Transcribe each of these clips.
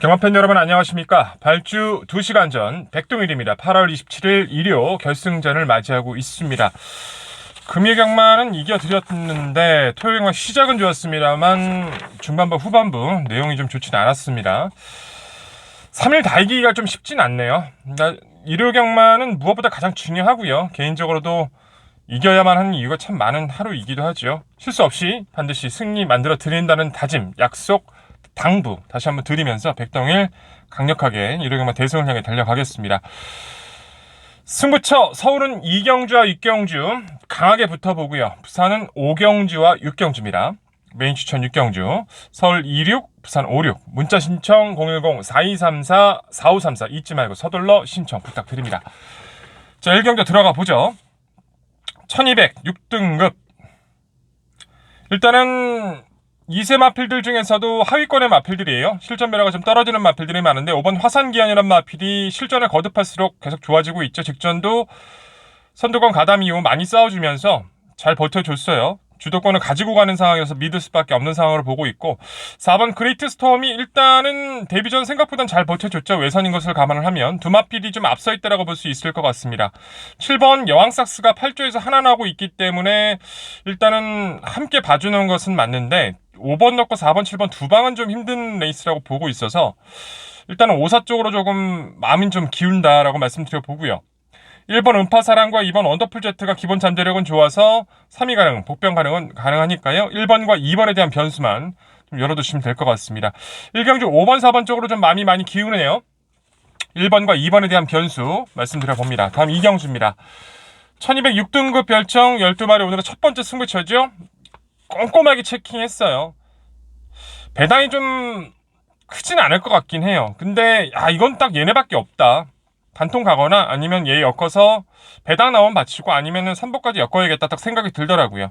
경마팬 여러분 안녕하십니까? 발주 2시간 전 백동일입니다. 8월 27일 일요 결승전을 맞이하고 있습니다. 금일 경마는 이겨드렸는데 토요일 경마 시작은 좋았습니다만 중반부 후반부 내용이 좀 좋지는 않았습니다. 3일 다 이기기가 좀 쉽진 않네요. 그러니까 일요 경마는 무엇보다 가장 중요하고요. 개인적으로도 이겨야만 하는 이유가 참 많은 하루이기도 하죠. 실수 없이 반드시 승리 만들어 드린다는 다짐, 약속, 당부 다시 한번 드리면서 백동일 강력하게 경마 대승을 향해 달려가겠습니다. 승부처 서울은 이경주와 육경주 강하게 붙어보고요. 부산은 오경주와 육경주입니다. 메인 추천 육경주, 서울 26, 부산 56, 문자 신청 010-4234-4534 잊지 말고 서둘러 신청 부탁드립니다. 자, 1경주 들어가 보죠. 1200, 6등급. 일단은 2세 마필들 중에서도 하위권의 마필들이에요. 실전 매력가 좀 떨어지는 마필들이 많은데 5번 화산기한이란 마필이 실전을 거듭할수록 계속 좋아지고 있죠. 직전도 선두권 가담 이후 많이 싸워주면서 잘 버텨줬어요. 주도권을 가지고 가는 상황이어서 믿을 수밖에 없는 상황으로 보고 있고 4번 그레이트 스톰이 일단은 데뷔전 생각보단 잘 버텨줬죠. 외선인 것을 감안을 하면 두 마필이 좀 앞서 있다라고 볼 수 있을 것 같습니다. 7번 여왕삭스가 8조에서 하나 나고 있기 때문에 일단은 함께 봐주는 것은 맞는데 5번 넣고 4번, 7번 두 방은 좀 힘든 레이스라고 보고 있어서 일단은 5사 쪽으로 조금 마음이 좀 기운다라고 말씀드려 보고요. 1번 음파사랑과 2번 원더풀 제트가 기본 잠재력은 좋아서 3위 가능, 복병 가능은 가능하니까요. 1번과 2번에 대한 변수만 좀 열어두시면 될 것 같습니다. 1경주 5번, 4번 쪽으로 좀 마음이 많이 기우네요. 1번과 2번에 대한 변수 말씀드려 봅니다. 다음 이경주입니다. 1206등급 별청 12마리 오늘은 첫 번째 승부처죠. 꼼꼼하게 체킹했어요. 배당이 좀 크진 않을 것 같긴 해요. 근데 아 이건 딱 얘네밖에 없다. 단통 가거나 아니면 얘 엮어서 배당 나온 바치고 아니면은 3보까지 엮어야겠다 딱 생각이 들더라고요.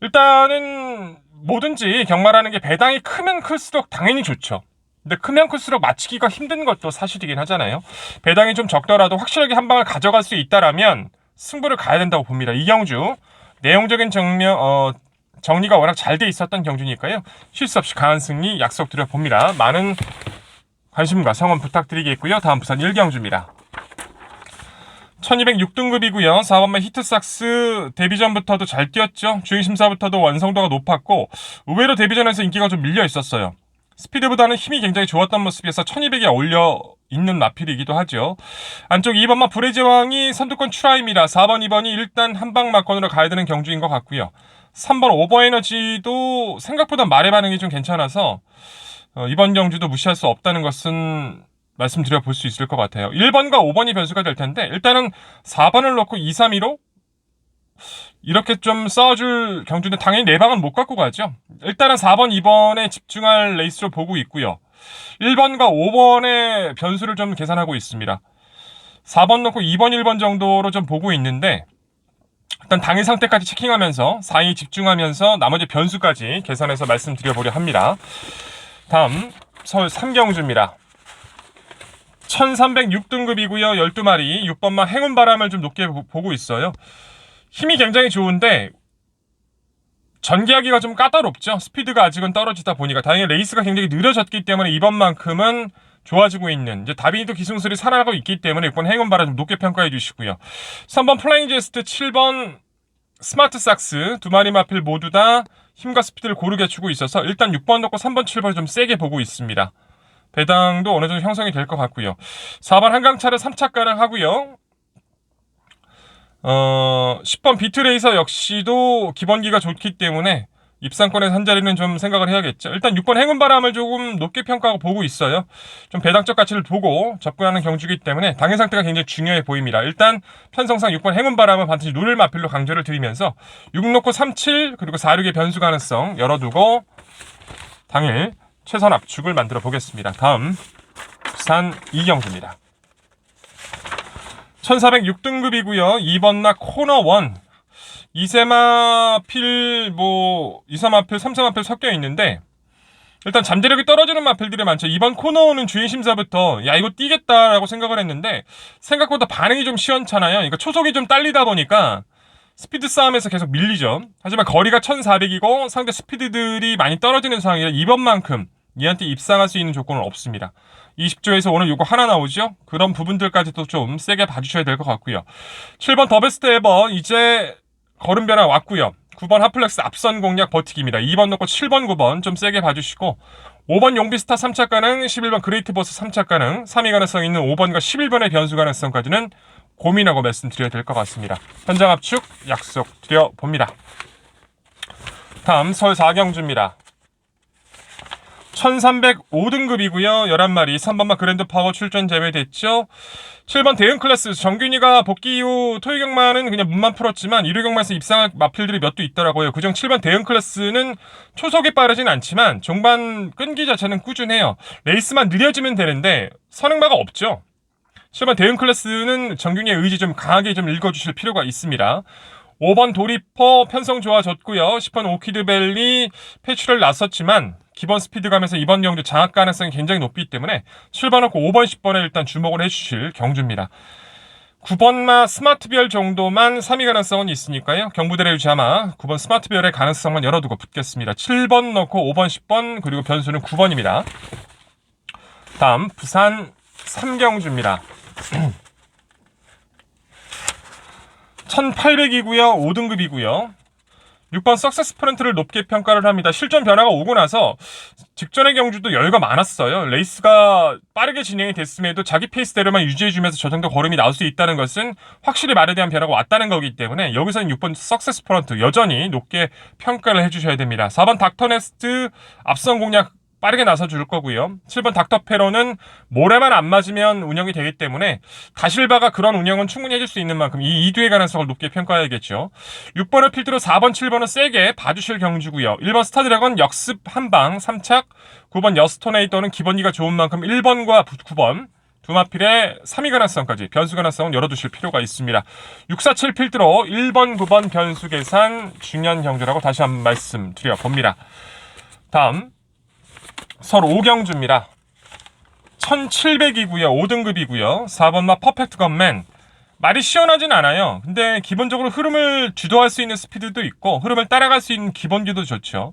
일단은 뭐든지 경마라는 게 배당이 크면 클수록 당연히 좋죠. 근데 크면 클수록 맞히기가 힘든 것도 사실이긴 하잖아요. 배당이 좀 적더라도 확실하게 한 방을 가져갈 수 있다라면 승부를 가야 된다고 봅니다. 이경주 내용적인 정명 어, 정리가 워낙 잘 돼 있었던 경주니까요. 실수 없이 강한 승리 약속드려 봅니다. 많은 관심과 성원 부탁드리겠고요. 다음 부산 1경주입니다. 1206등급이고요. 4번만 히트삭스 데뷔전부터도 잘 뛰었죠. 주행심사부터도 완성도가 높았고 의외로 데뷔전에서 인기가 좀 밀려 있었어요. 스피드보다는 힘이 굉장히 좋았던 모습이어서 1200에 어울려 있는 마필이기도 하죠. 안쪽 2번만 브레제왕이 선두권 출하입니다. 4번, 2번이 일단 한방 막건으로 가야 되는 경주인 것 같고요. 3번 오버에너지도 생각보다 말의 반응이 좀 괜찮아서 어, 이번 경주도 무시할 수 없다는 것은 말씀드려 볼 수 있을 것 같아요. 1번과 5번이 변수가 될 텐데 일단은 4번을 넣고 2, 3, 2로 이렇게 좀 싸워줄 경주인데 당연히 네 방은 못 갖고 가죠. 일단은 4번, 2번에 집중할 레이스로 보고 있고요. 1번과 5번의 변수를 좀 계산하고 있습니다. 4번 넣고 2번, 1번 정도로 좀 보고 있는데 일단 당일 상태까지 체킹하면서 4위 집중하면서 나머지 변수까지 계산해서 말씀드려보려 합니다. 다음 서울 삼경주입니다. 1306등급이고요. 12마리 6번만 행운바람을 좀 높게 보- 보고 있어요. 힘이 굉장히 좋은데 전개하기가 좀 까다롭죠. 스피드가 아직은 떨어지다 보니까 다행히 레이스가 굉장히 느려졌기 때문에 이번만큼은 좋아지고 있는 이제 다빈이도 기승술이 살아나고 있기 때문에 6번 행운바람 좀 높게 평가해 주시고요. 3번 플라잉 제스트 7번 스마트 삭스 두 마리 마필 모두 다 힘과 스피드를 고르게 주고 있어서 일단 6번 넣고 3번 7번 좀 세게 보고 있습니다. 배당도 어느 정도 형성이 될 것 같고요. 4번 한강차를 3차 가능하고요. 어, 10번 비트레이서 역시도 기본기가 좋기 때문에 입상권에서 한 자리는 좀 생각을 해야겠죠. 일단 6번 행운바람을 조금 높게 평가하고 보고 있어요. 좀 배당적 가치를 보고 접근하는 경주이기 때문에 당일 상태가 굉장히 중요해 보입니다. 일단 편성상 6번 행운바람은 반드시 누를 마필로 강조를 드리면서 6 놓고 3, 7 그리고 4, 6의 변수 가능성 열어두고 당일 최선 압축을 만들어 보겠습니다. 다음 부산 이경주입니다. 1406등급이고요. 2번 나 코너 1 이세마필 뭐 이세마필 삼세마필 섞여 있는데 일단 잠재력이 떨어지는 마필들이 많죠. 이번 코너는 주인 심사부터 야 이거 뛰겠다라고 생각을 했는데 생각보다 반응이 좀 시원찮아요. 그러니까 초속이 좀 딸리다 보니까 스피드 싸움에서 계속 밀리죠. 하지만 거리가 1400이고 상대 스피드들이 많이 떨어지는 상황이라 이번만큼 니한테 입상할 수 있는 조건은 없습니다. 20조에서 오늘 요거 하나 나오죠? 그런 부분들까지도 좀 세게 봐주셔야 될 것 같고요. 7번 더 베스트 에버 이제 걸음 변화 왔고요. 9번 하플렉스 앞선 공략 버티기입니다. 2번 넣고 7번 9번 좀 세게 봐주시고 5번 용비스타 3차 가능, 11번 그레이트 버스 3차 가능, 3위 가능성 있는 5번과 11번의 변수 가능성까지는 고민하고 말씀드려야 될 것 같습니다. 현장 압축 약속드려 봅니다. 다음 서울 4경주입니다. 1305등급이고요. 11마리. 3번만 그랜드 파워 출전 제외됐죠. 7번 대응 클래스 정균이가 복귀 이후 토요경만은 그냥 문만 풀었지만 일요경만에서 입상할 마필들이 몇도 있더라고요. 그중 7번 대응 클래스는 초속이 빠르진 않지만 종반 끈기 자체는 꾸준해요. 레이스만 느려지면 되는데 선행마가 없죠. 7번 대응 클래스는 정균이의 의지 좀 강하게 좀 읽어주실 필요가 있습니다. 5번 도리퍼 편성 좋아졌고요. 10번 오키드벨리 패출을 났었지만 기본 스피드 가면서 이번 경주 장악 가능성이 굉장히 높기 때문에 7번하고 5번, 10번에 일단 주목을 해주실 경주입니다. 9번마 스마트별 정도만 3위 가능성은 있으니까요. 경부대를 유지하마 9번 스마트별의 가능성만 열어두고 붙겠습니다. 7번 넣고 5번, 10번 그리고 변수는 9번입니다. 다음 부산 3경주입니다. 1800이고요. 5등급이고요. 6번 석세스 프런트를 높게 평가를 합니다. 실전 변화가 오고 나서 직전의 경주도 여유가 많았어요. 레이스가 빠르게 진행이 됐음에도 자기 페이스대로만 유지해주면서 저 정도 걸음이 나올 수 있다는 것은 확실히 말에 대한 변화가 왔다는 거기 때문에 여기서는 6번 석세스 프런트 여전히 높게 평가를 해주셔야 됩니다. 4번 닥터네스트 앞선 공략 빠르게 나서 줄 거고요. 7번 닥터페로는 모래만 안 맞으면 운영이 되기 때문에 다실바가 그런 운영은 충분히 해줄 수 있는 만큼 이 2두의 가능성을 높게 평가해야겠죠. 6번을 필두로 4번, 7번은 세게 봐주실 경주고요. 1번 스타드래곤 역습 한방 3착, 9번 여스토네이터는 기본기가 좋은 만큼 1번과 9번 두 마필의 3위 가능성까지 변수 가능성은 열어두실 필요가 있습니다. 647 필두로 1번, 9번 변수 계산 중요한 경주라고 다시 한 번 말씀드려 봅니다. 다음 서울 오경주입니다. 1700이고요. 5등급이고요. 4번마 퍼펙트 건맨. 말이 시원하진 않아요. 근데 기본적으로 흐름을 주도할 수 있는 스피드도 있고 흐름을 따라갈 수 있는 기본기도 좋죠.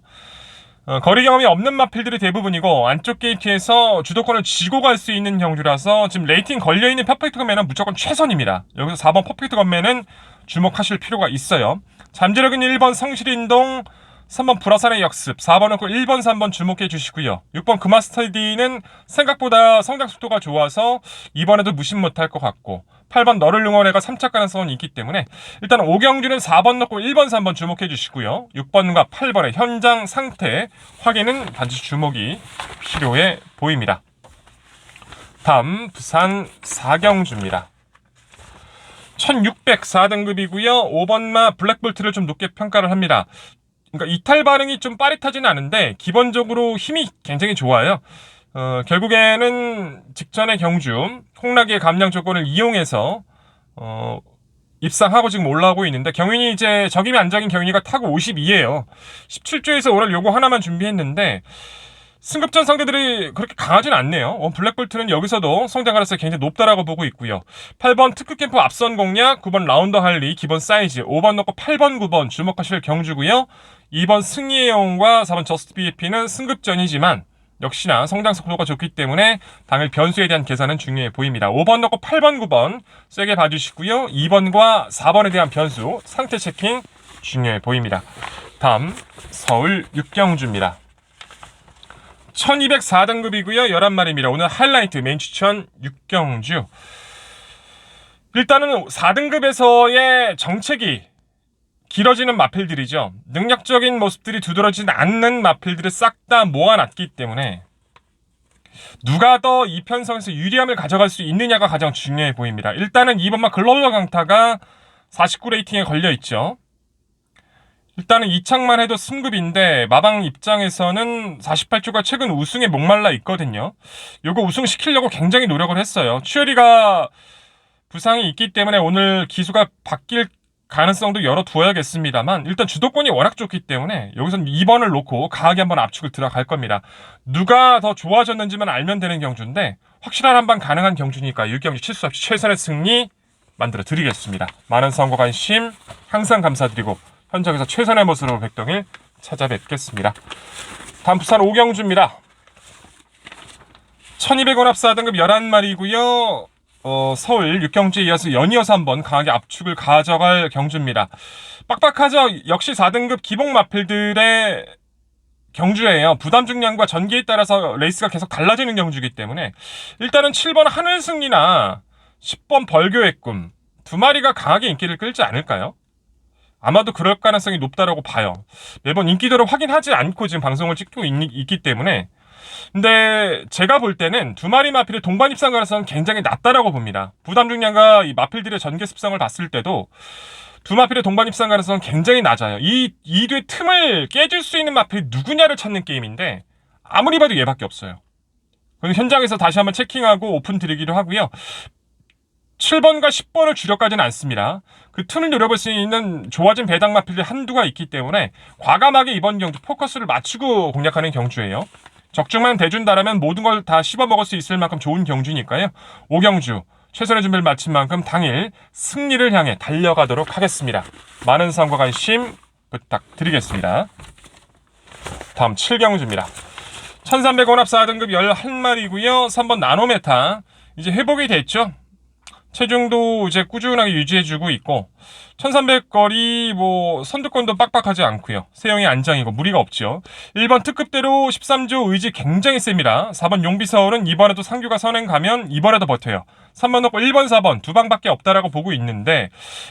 어, 거리 경험이 없는 마필들이 대부분이고 안쪽 게이트에서 주도권을 쥐고 갈 수 있는 경주라서 지금 레이팅 걸려있는 퍼펙트 건맨은 무조건 최선입니다. 여기서 4번 퍼펙트 건맨은 주목하실 필요가 있어요. 잠재력은 1번 성실인동 3번 불화산의 역습, 4번은 꼭 1번, 3번 주목해 주시고요. 6번 그마스터디는 생각보다 성장 속도가 좋아서 이번에도 무심 못할 것 같고 8번 너를 응원해가 3차 가능성은 있기 때문에 일단 오경주는 4번 넣고 1번, 3번 주목해 주시고요. 6번과 8번의 현장 상태 확인은 반드시 주목이 필요해 보입니다. 다음 부산 사경주입니다. 1604등급이고요. 5번마 블랙볼트를 좀 높게 평가를 합니다. 그러니까 이탈 반응이 좀 빠릿하지는 않은데 기본적으로 힘이 굉장히 좋아요. 어, 결국에는 직전의 경주 홍락의 감량 조건을 이용해서 어, 입상하고 지금 올라오고 있는데 경윤이 이제 적임이 안적인 경윤이가 타고 52예요. 17조에서 오늘 요거 하나만 준비했는데 승급전 상대들이 그렇게 강하진 않네요. 어, 블랙볼트는 여기서도 성장 가능성이 굉장히 높다라고 보고 있고요. 8번 특급 캠프 앞선 공략, 9번 라운더 할리 기본 사이즈, 5번 넣고 8번, 9번 주목하실 경주고요. 2번 승리의 영웅과 4번 저스트 BFP는 승급전이지만 역시나 성장 속도가 좋기 때문에 당일 변수에 대한 계산은 중요해 보입니다. 5번 넣고 8번, 9번 세게 봐주시고요. 2번과 4번에 대한 변수 상태 체킹 중요해 보입니다. 다음 서울 육경주입니다. 1204등급이고요. 11마리입니다. 오늘 하이라이트 메인 추천 육경주. 일단은 4등급에서의 정책이 길어지는 마필들이죠. 능력적인 모습들이 두드러지지 않는 마필들을 싹 다 모아놨기 때문에 누가 더 이 편성에서 유리함을 가져갈 수 있느냐가 가장 중요해 보입니다. 일단은 2번마 글로벌 강타가 49 레이팅에 걸려 있죠. 일단은 이창만 해도 승급인데 마방 입장에서는 48조가 최근 우승에 목말라 있거든요. 요거 우승 시키려고 굉장히 노력을 했어요. 추열이가 부상이 있기 때문에 오늘 기수가 바뀔 가능성도 열어두어야겠습니다만 일단 주도권이 워낙 좋기 때문에 여기서는 2번을 놓고 강하게 한번 압축을 들어갈 겁니다. 누가 더 좋아졌는지만 알면 되는 경주인데 확실한 한방 가능한 경주니까 6경주 칠수 없이 최선의 승리 만들어 드리겠습니다. 많은 선거 관심 항상 감사드리고 현장에서 최선의 모습으로 백동일 찾아뵙겠습니다. 다음 부산 오경주입니다. 1200원 합사 등급 11마리고요. 어, 서울 육경주에 이어서 연이어서 한번 강하게 압축을 가져갈 경주입니다. 빡빡하죠? 역시 4등급 기복 마필들의 경주예요. 부담 중량과 전기에 따라서 레이스가 계속 달라지는 경주이기 때문에 일단은 7번 하늘승리나 10번 벌교의 꿈 두 마리가 강하게 인기를 끌지 않을까요? 아마도 그럴 가능성이 높다라고 봐요. 매번 인기도를 확인하지 않고 지금 방송을 찍고 있, 기 때문에 근데 제가 볼 때는 두 마리 마필의 동반 입상 가능성은 굉장히 낮다라고 봅니다. 부담 중량과 이 마필들의 전개 습성을 봤을 때도 두 마필의 동반 입상 가능성은 굉장히 낮아요. 이 이두의 틈을 깨줄 수 있는 마필이 누구냐를 찾는 게임인데 아무리 봐도 얘밖에 없어요. 그럼 현장에서 다시 한번 체킹하고 오픈 드리기로 하고요. 7번과 10번을 주력까지는 않습니다. 그 틈을 노려볼 수 있는 좋아진 배당 마필들 한두가 있기 때문에 과감하게 이번 경주 포커스를 맞추고 공략하는 경주예요. 적중만 대준다라면 모든 걸 다 씹어 먹을 수 있을 만큼 좋은 경주니까요. 오경주 최선의 준비를 마친 만큼 당일 승리를 향해 달려가도록 하겠습니다. 많은 상과 관심 부탁드리겠습니다. 다음 7경주입니다. 1300원 합 4등급 11마리고요. 3번 나노메타 이제 회복이 됐죠. 체중도 이제 꾸준하게 유지해주고 있고 1300거리 뭐 선두권도 빡빡하지 않고요. 세영이 안장이고 무리가 없죠. 1번 특급대로 13조 의지 굉장히 셉니다. 4번 용비서울은 이번에도 상규가 선행 가면 이번에도 버텨요. 3번 넣고 1번, 4번 두 방밖에 없다라고 보고 있는데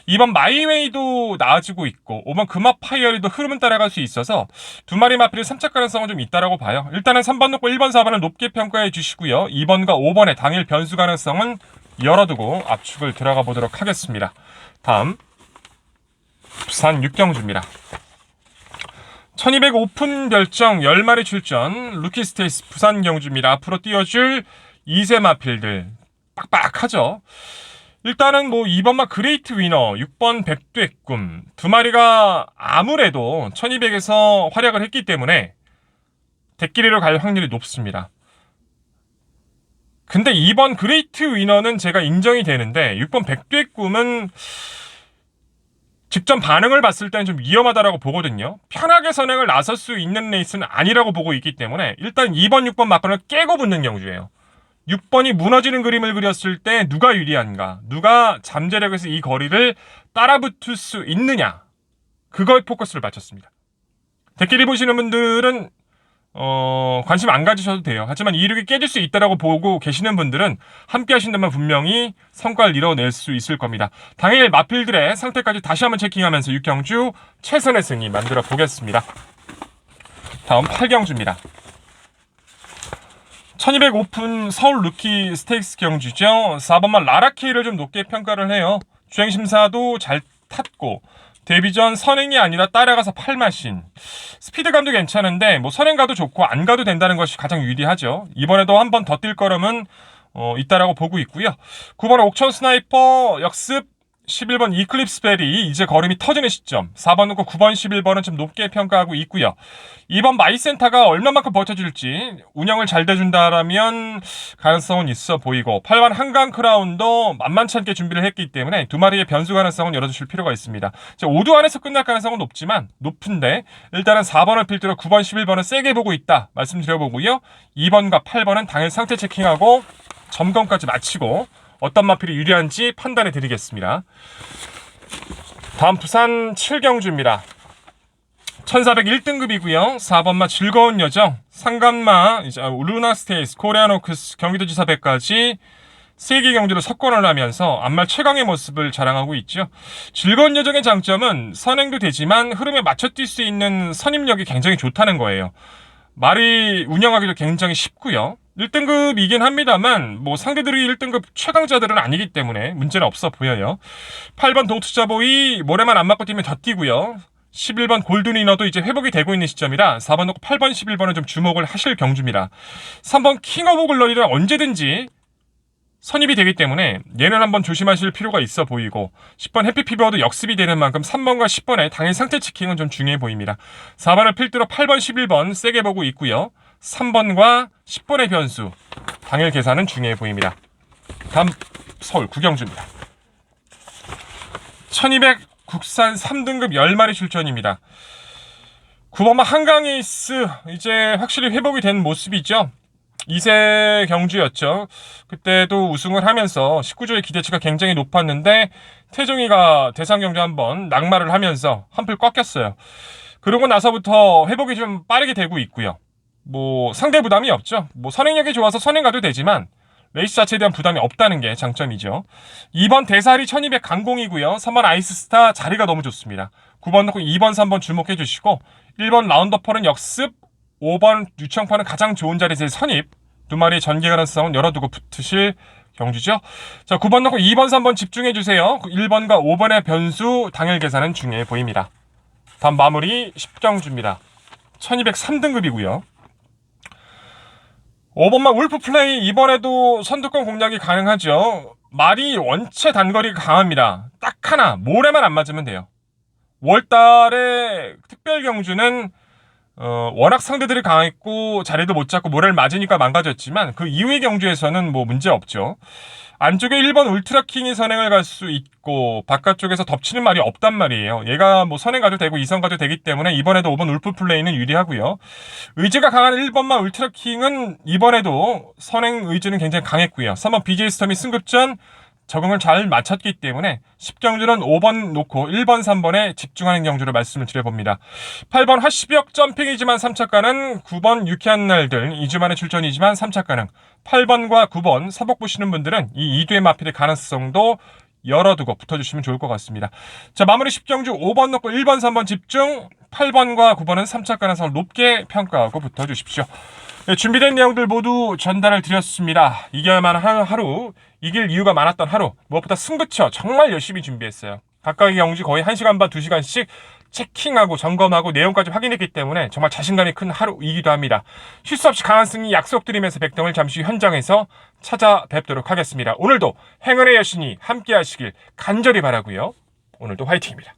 2번 마이웨이도 나아지고 있고 5번 금화 파이어리도 흐름은 따라갈 수 있어서 두 마리 마필이 3차 가능성은 좀 있다라고 봐요. 일단은 3번 넣고 1번, 4번을 높게 평가해 주시고요. 2번과 5번의 당일 변수 가능성은 열어두고 압축을 들어가 보도록 하겠습니다. 다음 부산 육경주입니다. 1200 오픈 별정 10마리 출전 루키 스테이스 부산 경주입니다. 앞으로 띄워줄 2세 마필들 빡빡하죠. 일단은 뭐 2번마 그레이트 위너, 6번 백두의 꿈 두 마리가 아무래도 1200에서 활약을 했기 때문에 대끼리로 갈 확률이 높습니다. 근데 2번 그레이트 위너는 제가 인정이 되는데 6번 백두의 꿈은 직전 반응을 봤을 때는 좀 위험하다라고 보거든요. 편하게 선행을 나설 수 있는 레이스는 아니라고 보고 있기 때문에 일단 2번, 6번 막판을 깨고 붙는 경주예요. 6번이 무너지는 그림을 그렸을 때 누가 유리한가? 누가 잠재력에서 이 거리를 따라붙을 수 있느냐? 그거에 포커스를 맞췄습니다. 댓글 보시는 분들은 어, 관심 안 가지셔도 돼요. 하지만 이륙이 깨질 수 있다라고 보고 계시는 분들은 함께 하신다면 분명히 성과를 이뤄낼 수 있을 겁니다. 당일 마필들의 상태까지 다시 한번 체킹하면서 6경주 최선의 승리 만들어 보겠습니다. 다음 8경주입니다. 1200 오픈 서울 루키 스테이크스 경주죠. 4번만 라라케이를 좀 높게 평가를 해요. 주행심사도 잘 탔고 데뷔 전 선행이 아니라 따라가서 팔마신. 스피드감도 괜찮은데 뭐 선행 가도 좋고 안 가도 된다는 것이 가장 유리하죠. 이번에도 한 번 더뛸 거라면 어, 있다라고 보고 있고요. 9번 옥천 스나이퍼 역습 11번 이클립스 벨이 이제 걸음이 터지는 시점. 4번 놓고 9번, 11번은 좀 높게 평가하고 있고요. 2번 마이센터가 얼마만큼 버텨줄지 운영을 잘 돼준다라면 가능성은 있어 보이고 8번 한강 크라운도 만만치 않게 준비를 했기 때문에 두 마리의 변수 가능성은 열어주실 필요가 있습니다. 5두 안에서 끝날 가능성은 높지만 높은데 일단은 4번을 필두로 9번, 11번은 세게 보고 있다 말씀드려보고요. 2번과 8번은 당일 상태 체킹하고 점검까지 마치고 어떤 마필이 유리한지 판단해 드리겠습니다. 다음 부산 7경주입니다. 1401등급이고요. 4번마 즐거운 여정, 상간마, 이제 루나 스테이스, 코리아노크스, 경기도지사배까지 세계 경주로 석권을 하면서 안말 최강의 모습을 자랑하고 있죠. 즐거운 여정의 장점은 선행도 되지만 흐름에 맞춰 뛸 수 있는 선임력이 굉장히 좋다는 거예요. 말이 운영하기도 굉장히 쉽고요. 1등급이긴 합니다만 뭐 상대들이 1등급 최강자들은 아니기 때문에 문제는 없어 보여요. 8번 동투자보이 모래만 안 맞고 뛰면 더 뛰고요. 11번 골든이너도 이제 회복이 되고 있는 시점이라 4번 놓고 8번, 11번은 좀 주목을 하실 경주입니다. 3번 킹 오브 글러리를 언제든지 선입이 되기 때문에 얘는 한번 조심하실 필요가 있어 보이고 10번 해피피버도 역습이 되는 만큼 3번과 10번의 당일 상태 치킹은 좀 중요해 보입니다. 4번을 필두로 8번, 11번 세게 보고 있고요. 3번과 10번의 변수 당일 계산은 중요해 보입니다. 다음 서울 구경주입니다. 1200 국산 3등급 10마리 출전입니다. 9번마 한강에이스 이제 확실히 회복이 된 모습이죠. 2세 경주였죠. 그때도 우승을 하면서 19조의 기대치가 굉장히 높았는데 태종이가 대상 경주 한번 낙마를 하면서 한풀 꺾였어요. 그러고 나서부터 회복이 좀 빠르게 되고 있고요. 뭐 상대 부담이 없죠. 뭐 선행력이 좋아서 선행 가도 되지만 레이스 자체에 대한 부담이 없다는 게 장점이죠. 2번 대사리 1200 강공이고요. 3번 아이스스타 자리가 너무 좋습니다. 9번 넣고 2번, 3번 주목해 주시고 1번 라운더펄은 역습, 5번 유청파는 가장 좋은 자리에서 선입 두 마리 전개 가능성은 열어두고 붙으실 경주죠. 자, 9번 넣고 2번, 3번 집중해 주세요. 1번과 5번의 변수 당일 계산은 중요해 보입니다. 다음 마무리 10경주입니다. 1203등급이고요. 5번만 울프 플레이 이번에도 선두권 공략이 가능하죠. 말이 원체 단거리가 강합니다. 딱 하나 모래만 안 맞으면 돼요. 5월달에 특별 경주는 어, 워낙 상대들이 강했고 자리도 못 잡고 모래를 맞으니까 망가졌지만 그 이후의 경주에서는 뭐 문제 없죠. 안쪽에 1번 울트라킹이 선행을 갈 수 있고 바깥쪽에서 덮치는 말이 없단 말이에요. 얘가 뭐 선행 가도 되고 이선 가도 되기 때문에 이번에도 5번 울프 플레이는 유리하고요. 의지가 강한 1번만 울트라킹은 이번에도 선행 의지는 굉장히 강했고요. 3번 BJ 스톰이 승급전 적응을 잘 마쳤기 때문에 10경주는 5번 놓고 1번, 3번에 집중하는 경주로 말씀을 드려봅니다. 8번 하시벽 점핑이지만 3차가는 9번 유쾌한 날들 2주 만에 출전이지만 3차가는 8번과 9번 사복 보시는 분들은 이 2두의 마필의 가능성도 열어두고 붙어주시면 좋을 것 같습니다. 자 마무리 10경주 5번 놓고 1번, 3번 집중 8번과 9번은 3차 가능성을 높게 평가하고 붙어주십시오. 네, 준비된 내용들 모두 전달을 드렸습니다. 이겨야만 하는 하루, 이길 이유가 많았던 하루, 무엇보다 승부처 정말 열심히 준비했어요. 각각의 경기 거의 1시간 반, 2시간씩 체킹하고 점검하고 내용까지 확인했기 때문에 정말 자신감이 큰 하루이기도 합니다. 실수 없이 강한 승리 약속드리면서 백동을 잠시 후 현장에서 찾아뵙도록 하겠습니다. 오늘도 행운의 여신이 함께 하시길 간절히 바라고요. 오늘도 화이팅입니다.